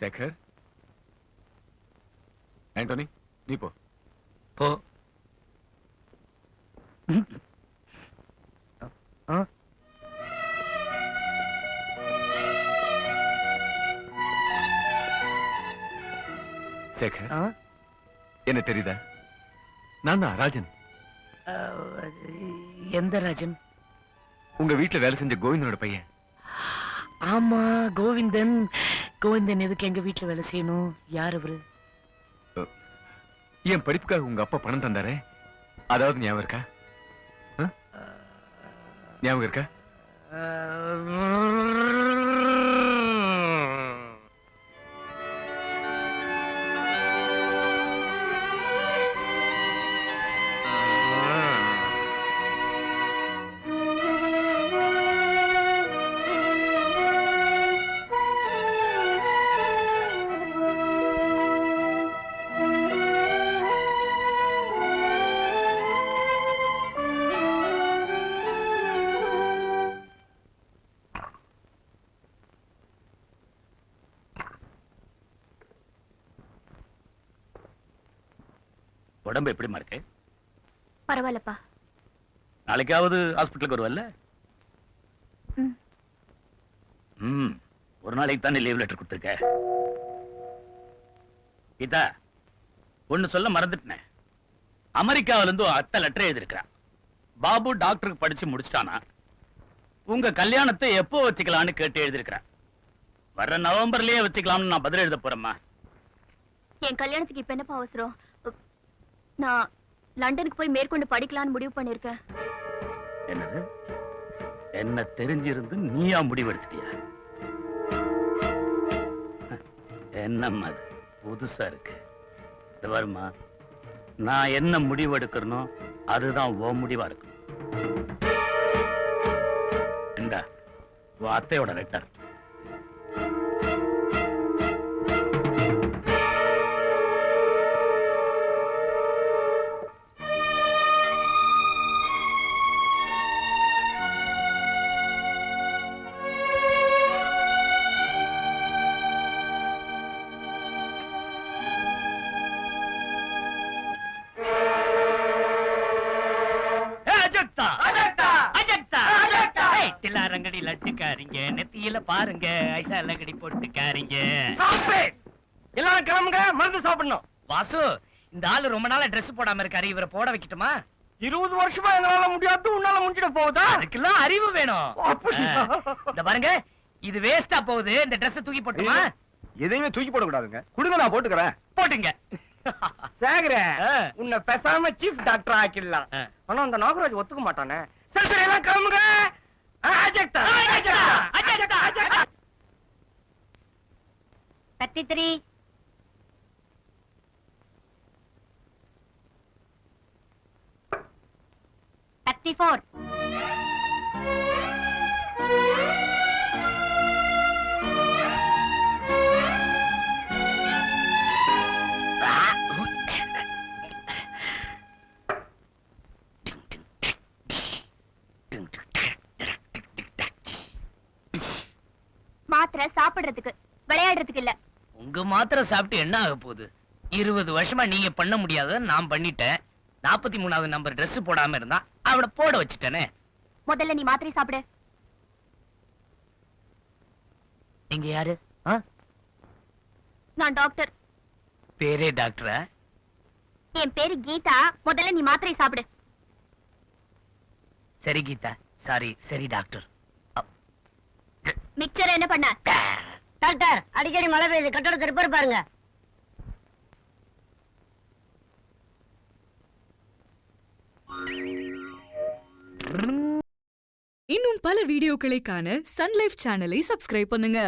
சேகர் ஆண்டோனி நீ போ. போ. ஆ? சேகர்? என்ன தெரியுதா? நான் தான் ராஜன். எந்த ராஜன்? உங்க வீட்டுல வேலை செஞ்ச கோவிந்தனோட பையன். ஆமா கோவிந்தன். கோவிந்தன் எதுக்கு எங்க வீட்டுல வேலை செய்யணும்? யார் அவரு? என் படிப்புக்காக உங்க அப்பா பணம் தந்தாரே? அதாவது ஞாபகம் இருக்கா? ஞாபகம் இருக்கா? உடம்பு எப்படிமா இருக்கு பரவாயில்லப்பா. நாளைக்காவது ஹாஸ்பிட்டலுக்கு வருவல்ல? ம். ஒரு நாளைக்கு தானே லீவ் லெட்டர் கொடுத்துருக்க? கீதா ஒண்ணு சொல்ல மறந்துட்டேன். அமெரிக்காவில இருந்து அத்தை லெட்டர் எழுதிருக்கிறான் பாபு டாக்டருக்கு படிச்சு முடிச்சிட்டானா? உங்க கல்யாணத்தை எப்போ வச்சுக்கலாம்னு கேட்டு எழுதிருக்கிறான் வர்ற நவம்பர்லயே வச்சுக்கலாம்னு நான் பதில் எழுத போறேம்மா. என் கல்யாணத்துக்கு இப்ப என்னப்பா அவசரம்? நான் லண்டனுக்கு போய் மேற்கொண்டு படிக்கலாம்னு முடிவு பண்ணிருக்கேன் என்னது? என்ன தெரிஞ்சிருந்து நீயா முடிவெடுத்துட்டியா? என்னம்மா அது? புதுசா இருக்கு. இது வருமா? நான் என்ன முடிவெடுக்கிறனோ அதுதான் உன் முடிவா இருக்கும். இந்தா உன் அத்தையோட லெட்டர் தில்லாரங்கடி லட்சுக்காரிங்க நெத்தியில பாருங்க ஐசா லங்கடி போட்டுக்காரிங்க. எல்லாரும் கிளம்புங்க மருந்து சாப்பிடணும். வாசு இந்த ஆளு ரொம்ப நாளா Dress போடாம இருக்காரு இவரை போட வைக்கட்டுமா? இருபது வருஷமா எங்களால முடியாது உன்னால முடிஞ்சிட போகுதா? அதுக்கெல்லாம் அறிவு வேணும். இந்த பாருங்க இது வேஸ்டா போகுது இந்த Dress தூக்கி போட்டுமா? எதையுமே தூக்கி போடக்கூடாதுங்க. கொடுங்க நான் போட்டுக்கிறேன். போட்டுங்க. சேகர. உன்னை பேசாம சீஃப் டாக்டர் ஆக்கிடலாம். ஆனா அந்த நாகராஜ் ஒத்துக்க மாட்டானே. சரி எல்லாம் கிளம்புங்க. அஜெக்டா, அஜெக்டா, மாத்திரை சாப்பிடுறதுக்கு விளையாடுறதுக்கு இல்ல. உங்க மாத்திரை சாப்பிட்டு என்ன ஆக போகுது? இருபது வருஷமா நீங்க பண்ண முடியாத நான் பண்ணிட்டேன். நாற்பத்தி மூணாவது நம்பர் Dress போடாம இருந்தா அவனை போட வச்சுட்டேனே. முதல்ல நீ மாத்திரை சாப்பிடு. நீங்க யாரு? நான் டாக்டர். பேரே டாக்டரா? என் பேரு கீதா. முதல்ல நீ மாத்திரை சாப்பிடு. சரி கீதா. சாரி சரி டாக்டர். மிக்சர் என்ன பண்ண? டாக்டர் அடிக்கடி மழை பெய்யுது. கட்டடத்தை ரிப்பேர் பாருங்க. இன்னும் பல வீடியோக்களை காண சன் லைஃப் சேனலை சப்ஸ்கிரைப் பண்ணுங்க.